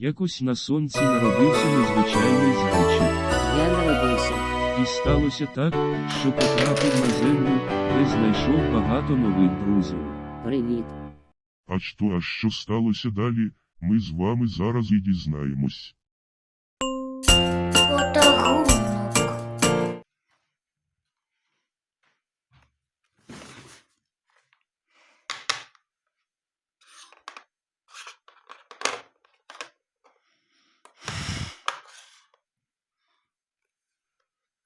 Якось на сонці народився незвичайний звичай. Я народився. І сталося так, що потрапив на землю, де знайшов багато нових друзів. Привіт. А що, а що сталося далі, ми з вами зараз і дізнаємось.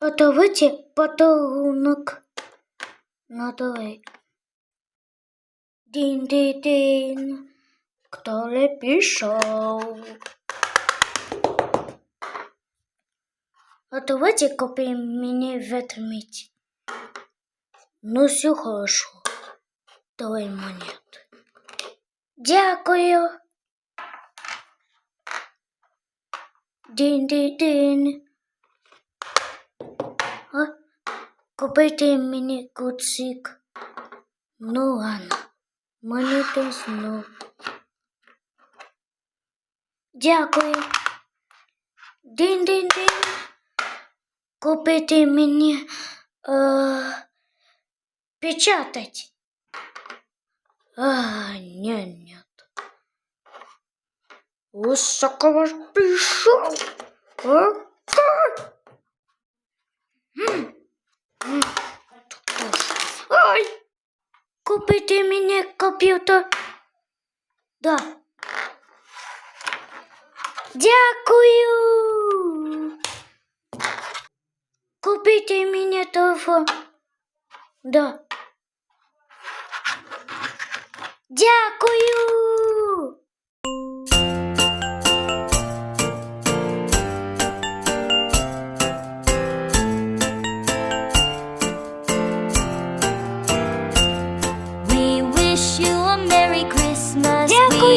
А давайте подарунок. Ну давай. Дин-дин-дин. Кто ли пришел? А давайте купим мне ведмедь. Ну, все хорошо. Давай монет. Дякую. Дин-дин-дин. А? Купите мені куцик. Ну ладно. Монети знов. Дякую. Дин-дин-дин. Купите мені е, печатать. А, нет, нет. Высоко пришел. А? А? Купите мені комп'ютер. Да. Дякую. Купите мне телефон. Да. Дякую.